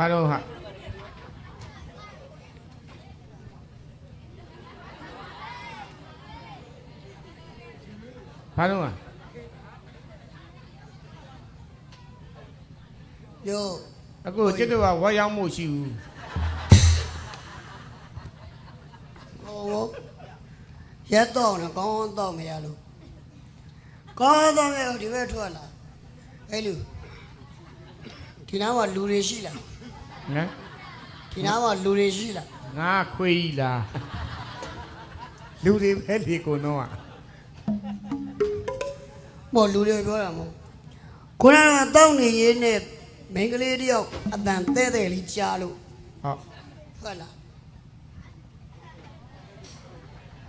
ဘာတော့ဟာဘာတော့ဟာပြောအခုจิตတော့ဝါရောက်မှုရှိဘူးဟောရက်တော့နော်ကောင်းတော့မရလို့ကောင်းတော့မယ်ဒီဘက်ထွက်လာအဲ့လူဒီနားမှာလူတွေရှိလား နော်ဒီနားမှာလူတွေရှိလားငါခွေးကြီးလားလူတွေပဲလေကိုတော့อ่ะမော်လူတွေပြောတာမဟုတ်ခုနကတောင်းနေရင်းနဲ့မိန်းကလေးတယောက်အတန်တဲ့တဲ့လေးကြားလို့ဟုတ်ဟုတ်လား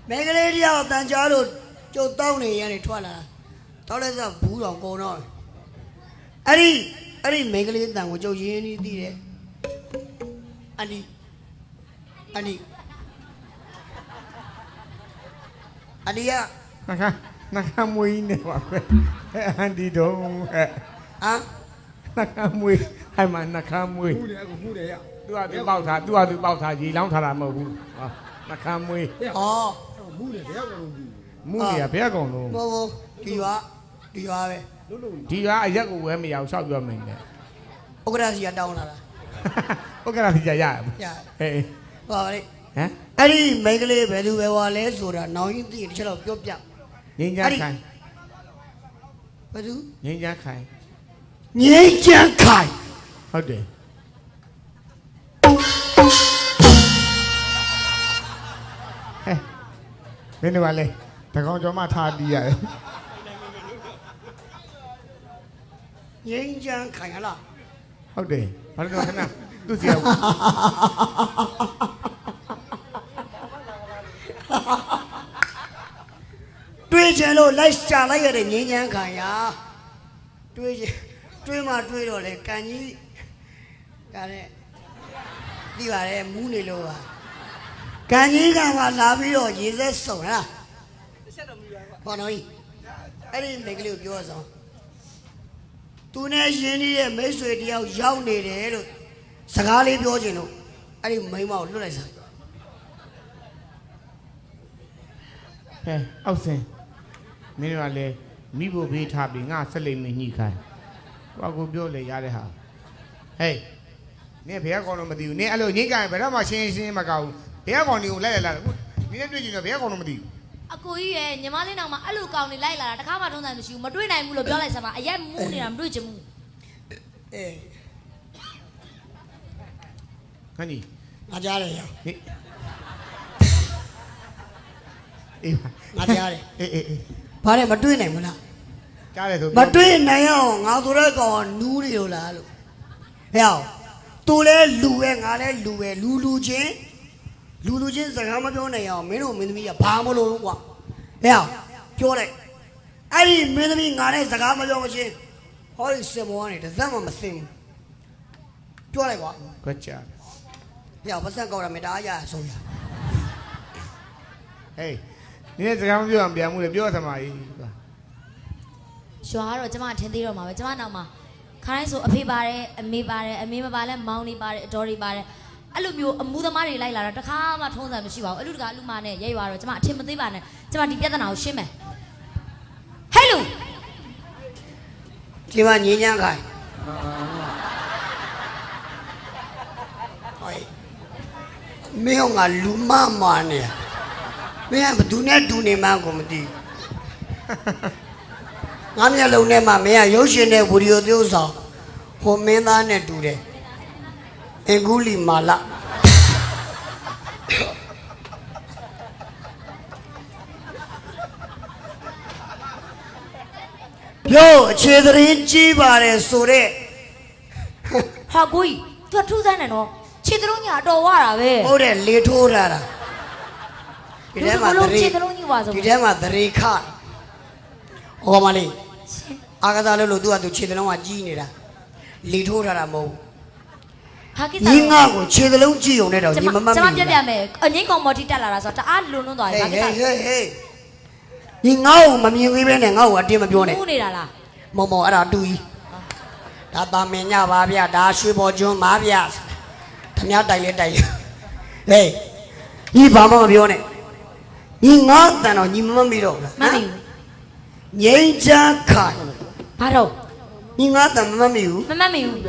မိန်းကလေးတယောက်အတန်ကြားလို့ကျုပ်တောင်းနေရင်းနဲ့ထွက်လာတာတောက်လိုက်စဘူးတော်ကုန်တော့အဲ့ဒီအဲ့ဒီမိန်းကလေးအတန်ကိုကျုပ်ရင်းနေသိတယ် အန်ဒီအန်ဒီအန်ဒီကနှခမ်းနှခမ်းမွေးနေပါခွဲအဲ့အန်ဒီတုံးဟဲ့ဟမ်နှခမ်းမွေးအဲ့မှာနှခမ်းမွေးမှုတယ်အခုမှုတယ်ရသူကသူပေါက်ထားသူကသူပေါက်ထားကြီးလောင်းထားတာမဟုတ်ဘူးဟာနှခမ်းမွေးဩမှုတယ်တရားကောင်လို့မူနေရဘယ်ကောင်လုံးမဟုတ်ဘူးဒီပါဒီပါပဲလုံးလုံးဒီကအရက်ကိုဝဲမရအောင်ရှောက်ပြောမိတယ်ဥက္ကရာစီကတောင်းလာတာ ဟုတ်ကဲ့လားဒီကြရရရဟေးပါလေဟမ်အဲ့ဒီမိန်းကလေးဘယ်သူပဲဝါလဲဆိုတာနောင်ရင်သိရင်တစ်ချက်တော့ပြောပြငင်းချမ်းခိုင်ဘယ်သူငင်းချမ်းခိုင်ငိမ့်ချမ်းခိုင်ဟုတ်တယ်ဟဲ့မင်းတို့ကလေတကောင်ကျော်မှထားပြီးရတယ်ငိမ့်ချမ်းခိုင်ဟလားဟုတ်တယ်ဘာလို့လဲခဏ သူစီရောက်တွေးချင်လို့လိုက်ရှာလိုက်ရတဲ့ငိမ့်ချမ်းခိုင်ရာတွေးချင်တွေးမှတွေးတော့လေကန်ကြီးကလည်းဒီပါလေမူးနေလို့ပါကန်ကြီးကမှလာပြီးတော့ရေစက်စုံလားတစ်ချက်တော့မူပါဘူးဟောနော်ကြီးအဲ့ဒီမိန်းကလေးကိုပြောဆောင်သူနဲ့ရင်းနှီးတဲ့မိတ်ဆွေတယောက်ရောက်နေတယ်လို့ စကားလေးပြောချင်လို့အဲ့ဒီမိန်းမကိုလွတ်လိုက်စားဟဲ့အောက်စင်မင်းတို့ကလေမိဖို့ဘေးထားပြီးငါဆက်လိမ့်မညှိခိုင်းကိုကကိုပြောလေရတဲ့ဟာဟေးနင်ဘယ်ကောင်တော့မသိဘူးနင်အဲ့လိုညှိခိုင်းဘယ်တော့မှရှင်းရှင်းမကောက်ဘူးဘယ်ကောင်တွေကိုလိုက်လိုက်လာတယ်နင်လည်းတွေ့ကြည့်တော့ဘယ်ကောင်တော့မသိဘူးအကိုကြီးရဲ့ညီမလေးနောင်မှာအဲ့လိုကောင်းနေလိုက်လာတာတခါမှထုံးတယ်မရှိဘူးမတွေ့နိုင်ဘူးလို့ပြောလိုက်စမ်းပါအရက်မူးနေတာမတွေ့ချင်ဘူးအေး ခဏကြီးငါကြားတယ်ရောဟေးအေးပါငါကြားတယ်အေးအေးအေးဘာလဲမတွေ့နိုင်ဘူးလားကြားတယ်ဆိုမတွေ့နိုင်အောင်ငါဆိုတဲ့ကောင်ကနူးနေလို့လားလို့ဟဲ့အောင်သူလဲလူပဲငါလဲလူပဲလူလူချင်းလူလူချင်းစကားမပြောနိုင်အောင်မင်းတို့မင်းသမီးကဘာမလို့လို့ကွာဟဲ့အောင်ပြောလိုက်အဲ့ဒီမင်းသမီးငါနဲ့စကားမပြောမချင်းဟောဒီစင်မောကနေတစ်စက်မှမစင်ဘူးပြောလိုက်ကွာကွက် ချာ။ပြောပတ်ဆက်ကောက်ရမယ်ဒါအရာဆုံးရဟေးနင်လည်းစကားမပြောအောင်ပြန်မှုလေပြောသမားကြီးကွာရွာကတော့ကျမထင်သေးတော့မှာပဲကျမနောက်မှာခါတိုင်းဆိုအဖေပါတယ်အမေပါတယ်အမေမပါလဲမောင်နေပါတယ်အတော်တွေပါတယ်အဲ့လိုမျိုးအမှုသမားတွေလိုက်လာတာတခါမှထုံးစံမရှိပါဘူးအလူတကအလူမနဲ့ရဲရွာတော့ကျမအထင်မသေးပါနဲ့ကျမဒီပြဿနာကိုရှင်းမယ်ဟဲ့လူ။ဒီမှာညင်းညမ်းခိုင်း။ဟို မင်းကလူမမာနေ။မင်းကဘသူနဲ့ဒူနေမှန်းကိုမသိဘူး။ငါမျက်လုံးထဲမှာမင်းကရုပ်ရှင်တဲ့ဗီဒီယိုသရုပ်ဆောင်ဟိုမင်းသားနဲ့တူတယ်။အင်ကူလီမာလာပြောအခြေသတင်းကြီးပါတယ်ဆိုတဲ့ဟာကိုကြီး तू ထူးဆန်းတယ်နော် ခြေသလုံးညာအတော်ဝတာပဲဟုတ်တယ်လေထိုးထားတာဒီထဲမှာဒီလိုသရေခြေသလုံးကြီးပါဆိုဒီထဲမှာသရေခဟောမလေးအာကစားလို့လို့သူကသူခြေသလုံးကကြီးနေတာလေထိုးထားတာမဟုတ်ဟာကိစ္စဘူးညီငါကိုခြေသလုံးကြီးုံနဲ့တော့ကျညီမမမတ်ကျမမိပြပြမယ်အငိမ့်ကောင်မော်တီတက်လာတာဆိုတော့တအားလွန်လွန်းသွားတယ်ဟေးဟာကိဟေးစ္စဟေးဟေးညီငါ့ကိုမမြင်သေးပဲနဲ့ငါ့ကိုအတင်းမပြောနဲ့မူးနေတာလားမောင်မောင်အဲ့ဒါတူကြီးဒါတာမင်ညပါဗျဒါရွှေပေါ်ကျွန်းပါဗျ ခမည်းတိုင်လဲတိုင်ဟေးညီဘာမှမပြောနဲ့ညီငါတန်တော့ညီမမမီတော့ဘူးမမီဘူးငိမ့်ချမ်းခိုင်ဘာတော့ညီငါတန်မမမီဘူးမမမီဘူး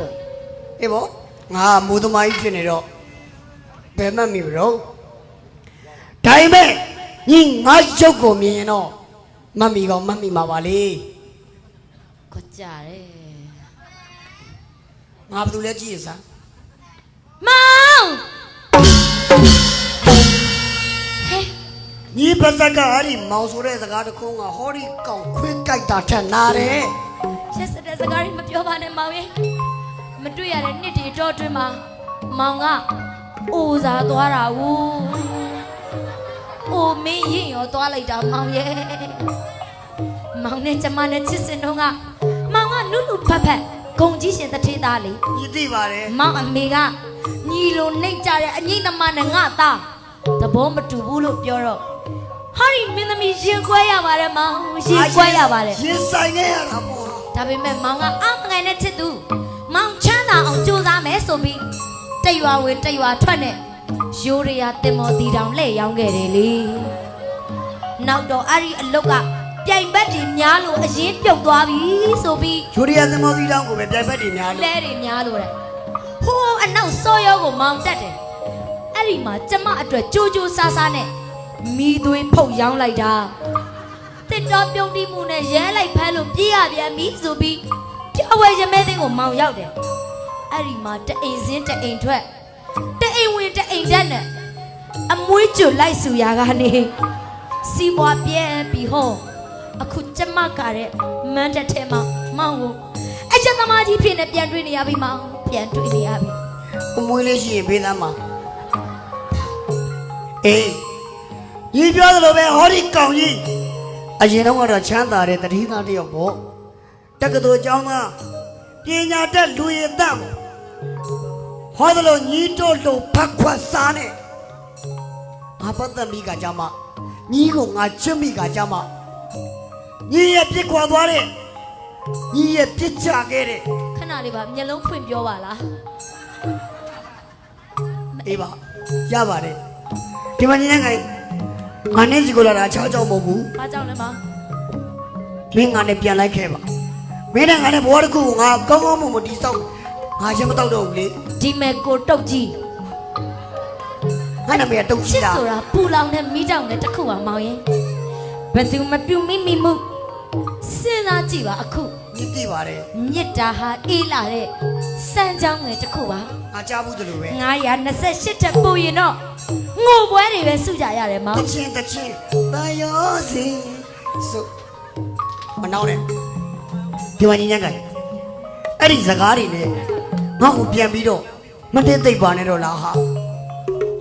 အေးပေါ့ငါမိုးသမားကြီးဖြစ်နေတော့ဘယ်မှမမီဘူးတော့ဒါပေမဲ့ညီငါရုပ်ကိုမြင်ရင်တော့မမီကောင်မမီမှာပါလေကိုကြတယ်ငါဘာလို့လဲကြည့်ရစ မ်းမောင်ဟဲ့ညီပါစကအဲ့ဒီမောင်ဆိုတဲ့စကားတစ်ခုကဟောဒီကောင်ခွေးကြိုက်တာထက်နာတယ်ရက်စတဲ့စကားတွေမပြောပါနဲ့မောင်ရေမတွေ့ရတဲ့နှစ်တွေတော့တွင်မှာမောင်ကအိုစားသွားတာဘူးအိုမင်းရင်ရောသွားလိုက်တာမောင်ရဲ့မောင်နဲ့ကျမနဲ့ချစ်စင်တော့ကမောင်ကနုနုဖတ်ဖတ်ဂုံကြီးရှင်တထေးသားလေညီသိပါတယ်မောင်အမေက ညီလိုနှိမ့်ကြတဲ့အငိမ့်သမားနဲ့ငါသားသဘောမတူဘူးလို့ပြောတော့ဟာဒီမင်းသမီးရင်ခွဲရပါတယ်မောင်ရင်ခွဲရပါတယ်ရင်ဆိုင်ခဲ့ရတာပေါ့ဒါပေမဲ့မောင်ကအာမငယ်နဲ့ချစ်သူမောင်ချမ်းသာအောင်ကြိုးစားမယ်ဆိုပြီးတရွာဝင်တရွာထွက်နဲ့ရိုးရရတင်မော်တီတောင်လှည့်ရောင်းခဲ့တယ်လေနောက်တော့အဲ့ဒီအလုတ်ကပြိုင်ဘက်တွေများလို့အရင်ပြုတ်သွားပြီဆိုပြီးဂျိုရီယာသမောသီတောင်းကိုပဲပြိုင်ဘက်တွေများလို့လဲတွေများလို့တဲ့ ဟိုးအနောက်စောရောကိုမောင်တက်တယ်အဲ့ဒီမှာကျမအတွက်ကြိုးကြိုးစားစားနဲ့မိသွေးဖုတ်ရောင်းလိုက်တာတစ်တော်ပြုံးတိမှုနဲ့ရဲလိုက်ဖမ်းလို့ပြေးရပြန်ပြီဆိုပြီးပြောဝဲရမဲသိန်းကိုမောင်ရောက်တယ်အဲ့ဒီမှာတအိမ်စင်းတအိမ်ထွက်တအိမ်ဝင်တအိမ်တက်နဲ့အမွှေးကျွလိုက်စုရာကနေစီးပွားပြဲပြီးဟောအခုကျမကတဲ့မန်းတက်ထဲမှာမောင်ကိုအချက်သမားကြီးဖြစ်နေပြန်တွေ့နေရပြီမောင် ပြန်တွေ့နေရပြီအမွေးလေးရှိရင်ပေးသမ်းပါအေးညီပြောသလိုပဲဟောဒီကောင်ကြီးအရင်တော့ကတော့ချမ်းသာတဲ့တတိသားတစ်ယောက်ပေါ့တက္ကသိုလ်ကျောင်းသားပညာတတ်လူရည်တတ်ပေါ့ဟောသလိုညီတို့လိုဖက်ခွက်စားနဲ့ငါပတ်သက်မိကကြမှာညီကိုငါချစ်မိကကြမှာညီရဲ့ပြစ်ခွာသွားတဲ့ညီရဲ့ပြစ်ချခဲ့တဲ့ခ ဏလေးပါမျက်လုံးဖွင့်ပြောပါလားအေးပါရပါတယ်ဒီမှာညီနေငယ်ငါနဲ့စီကိုလာတာချောင်းချောင်းမဟုတ်ဘူးဘာကြောင့်လဲမောင်မင်းငါနဲ့ပြန်လိုက်ခဲ့ပါမင်းနဲ့ငါနဲ့ဘဝတစ်ခုကိုငါကောင်းကောင်းမွန်မွန်တီးဆောက်ငါချင်းမတော့တော့ဘူးလေဒီမဲ့ကိုတုတ်ကြီးငါနာမည်ကတုတ်ချရှိစ်တာဆိုတာပူလောင်တဲ့မိကြောင်နဲ့တစ်ခုပါမောင်ရင်ဘယ်သူမပြူမိမိမှုစဉ်းစားကြည့်ပါအခု ညီသိပါတယ်မြစ်တာဟာအေးလာတဲ့စမ်းချောင်းငယ်တစ်ခုပါငါကြားဘူးတယ်လို့ပဲ928တက်ပူရင်တော့ငိုပွဲတွေပဲစုကြရတယ်မောတင်ချင်းတချင်းတန်ရောစီဆိုမနှောင်းနဲ့ဒီမှာညီနေငယ်အဲ့ဒီစကားတွေနဲ့ငါ့ကိုပြန်ပြီးတော့မတင်သိပ်ပါနဲ့တော့လားဟာ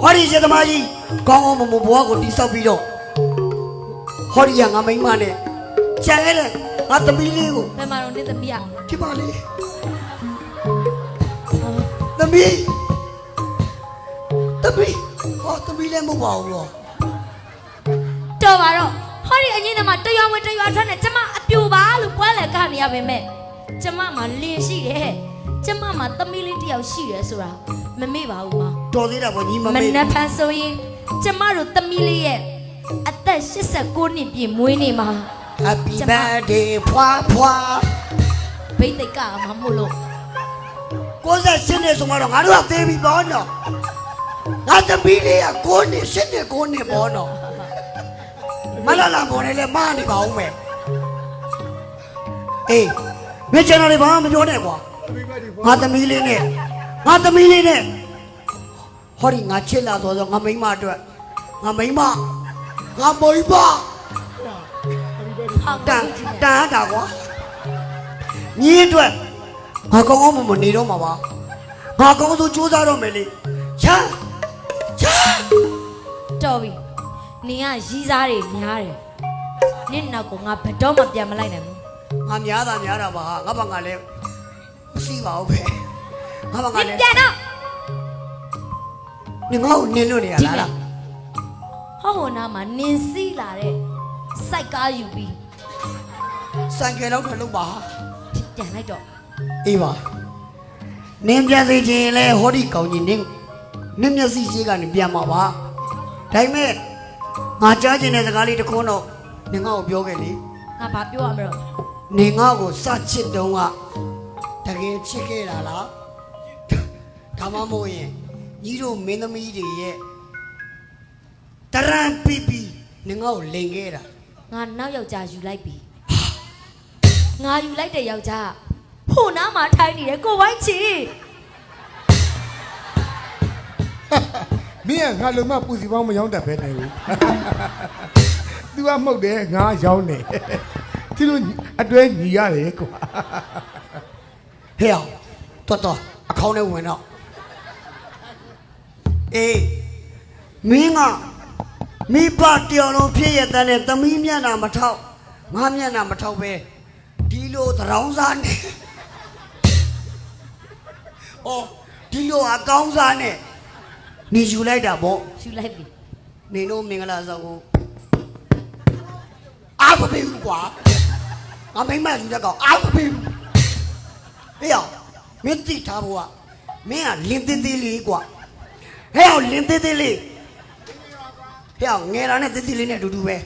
ဟောဒီစေသမားကြီးကောင်းကောင်းမွန်မွန်ဘဝကိုတီးဆောက်ပြီးတော့ဟောဒီကငါမိန်းမနဲ့ကြံခဲ့တဲ့ ငါသမီးလေးကိုဘယ်မှာတော့နေသမီးอ่ะဖြစ်ပါလေသမီးသမီးဟောသမီးလည်းမဟုတ်ပါဘူးရောတော်ပါတော့ဟောဒီအငင်းသမားတရွာဝင်တရွာထွက်နေကျမအပြူပါလို့ပွဲလဲကနေရပါမယ်ကျမမှာလင်ရှိတယ်ကျမမှာသမီးလေးတစ်ယောက်ရှိတယ်ဆိုတာမမေ့ပါဘူးမတော်သေးတာပေါ့ညီမမမေနက်ဖန်ဆိုရင်ကျမတို့သမီးလေးရဲ့အသက်89နှစ်ပြည့်မွေးနေ့မှာ ဟပ္ပီဘတ်ဒေးဖွာဖွာဘိတ်သိက်ကမှာမို့လို့ကိုဆက်ရှင်းနေဆိုမှတော့ငါတို့ကသေးပြီပေါ့နော်ငါသမီးလေးကကိုနေရှင်းနေကိုနေပေါ့နော်မလာလာမော်နေလေမာနေပါဦးမယ်အေးမင်းကျွန်တော်တွေဘာမှမပြောနဲ့ကွာငါသမီးလေးနဲ့ငါသမီးလေးနဲ့ဟောဒီငါချစ်လာတော့ဆိုငါမိန်းမအတွက်ငါမိန်းမငါမိန်းမဟောက် တတန်န်တန်တာကွာညီအတွက်ငါကောင်းကောင်းမွန်မွန်နေတော့မှာပါငါကောင်းဆုံးစူးစမ်းတော့မယ်လေချာချာတော်ပြီနင်ကရီးစားတွေများတယ်နင့်နောက်ကငါဘယ်တော့မှပြန်မလိုက်နိုင်ဘူးငါများတာများတာပါဟာငါဘာငါလဲမရှိပါဘူးပဲငါဘာနငါင်လဲပြန်တော့နေငါ့ကိုနင်းလို့နေရလားလားဟောဟိုနာမှာနင်စီးလာတဲ့စိုက်ကားယူပြီး စံကယ်တော့ထွက်လို့ပါဟာပြန်လိုက်တော့အေးပါနင်းပြန်စီခြင်းလဲဟောဒီကောင်းကြီးနင်းနင်းမျက်စိရှိကနေပြန်มาပါဒါပေမဲ့ငါကြားခြင်းတဲ့စကားလေးတစ်ခုတော့နင်ငါ့ကိုပြောခဲ့လေငါဘာပြောရမလို့နေငါ့ကိုစချစ်တုံးကတကယ်ချစ်ခဲ့တာလားဒါမှမဟုတ်ရင်ညီတို့မင်းသမီးတွေရဲ့တရံပီပီနေငါ့ကိုလိန်ခဲ့တာငါနောက်ယောက်ျားယူလိုက်ပြီ ငါယူလိုက်တဲ့ယောက်ျားဟိုနားမှာထိုင်နေတယ်ကိုဝိုင်းချီမင်းကငါလုံမပူစီပေါင်းမရောက်တတ်ပဲနေဘူးသူကမှုတ်တယ်ငါရောက်နေသူတို့အတွဲညီရတယ်ကွာဟဲ့အောင်တော်တော်အခေါင်းထဲဝင်တော့အေးမင်းကမိဘတယောက်လုံးဖြစ်ရတဲ့သမီးမျက်နှာမထောက်ငါမျက်နှာမထောက်ပဲဒီ လိုသရောင်းစားနဲ့အော်ဒီလိုအကောင်းစားနဲ့နေယူလိုက်တာပေါ့ယူလိုက်ပြီနေတို့မင်္ဂလာဆောင်ကိုအားမပေးဘူးကွာငါမိမယူတဲ့ကောင်အားမပေးဘူးဟေ့အောင်မင်းတိထားဖို့ကမင်းကလင်းသေးသေးလေးကွာဟဲ့အောင်လင်းသေးသေးလေးဟဲ့အောင်ငယ်တာနဲ့သေးသေးလေးနဲ့အတူတူပဲ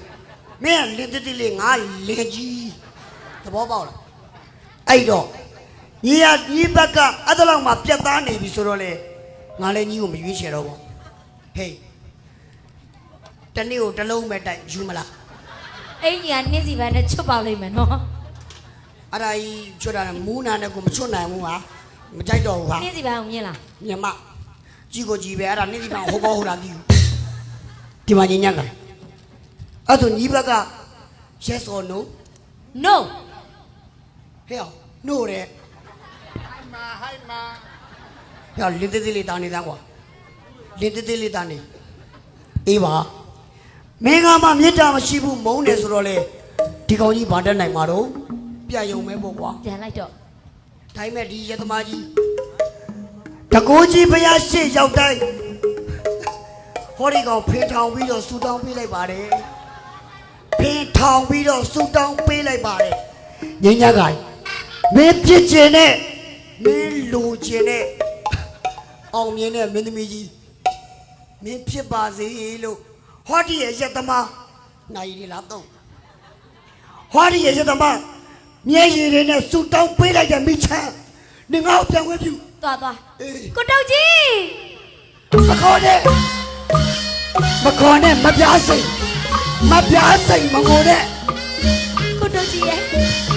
မင်းကလင်းသေးသေးလေးငါလင်ကြီး သဘောပေါက်လားအဲ့တော့ညီရညီဘက်ကအတလောက်မှပြတ်သားနေပြီဆိုတော့လေငါလည်းညီကိုမရွေးချယ်တော့ဘူးဟေးတနေ့ကိုတစ်လုံးပဲတိုက်ယူမလားအဲ့ညီကနှင်းစီပန်းနဲ့ချွတ်ပေါက်လိုက်မယ်နော်အဲ့ဒါကြီးချွတ်တာနဲ့မူးနာနဲ့ကိုမချွတ်နိုင်ဘူးဟာမကြိုက်တော့ဘူးဟာနှင်းစီပန်းကိုမြင်လားမြမကြီးကိုကြီးပဲအဲ့ဒါနေ့ဒီမှာဟိုဘောဟိုလာကြည့်ဒီမှာညညကအဲ့ဒါညီဘက်က yes or no no ဟဲ့အောင် no တဲ့မာဟိုက်မာဟဲ့အောင်လင်းသေးသေးလေးတာနေသားကွာလင်းသေးသေးလေးတာနေအေးပါမင်းကမှမေတ္တာမရှိဘူးမုန်းတယ်ဆိုတော့လေဒီကောင်ကြီးဗာတက်နိုင်မှာတော့ပြယုံမဲပေါ့ကွာပြန်လိုက်တော့ဒါပေမဲ့ဒီရသမားကြီးတကိုးကြီးဘုရားရှေ့ရောက်တိုင်းဟောဒီကောင်ဖင်ထောင်ပြီးတော့ဆူတောင်းပေးလိုက်ပါတယ်ဖင်ထောင်ပြီးတော့ဆူတောင်းပေးလိုက်ပါတယ်ညညကိုင် မင်းပြစ်ကျင်နဲ့မင်းလိုချင်နဲ့အောင်မြင်တဲ့မင်းသမီးကြီးမင်းဖြစ်ပါစေလို့ဟောဒီရဲ့ရသမားနိုင်ရီလာတော့ဟောဒီရဲ့ရသမားမျက်ရည်တွေနဲ့ဆူတောင်းပေးလိုက်တဲ့မိချမ်းနေငါ့ကိုပြန်ဝဲပြူသွားသွားအေးကိုတောက်ကြီးမခေါ်နဲ့မခေါ်နဲ့မပြားစိတ်မပြားစိတ်မငိုနဲ့ကိုတောက်ကြီးရဲ့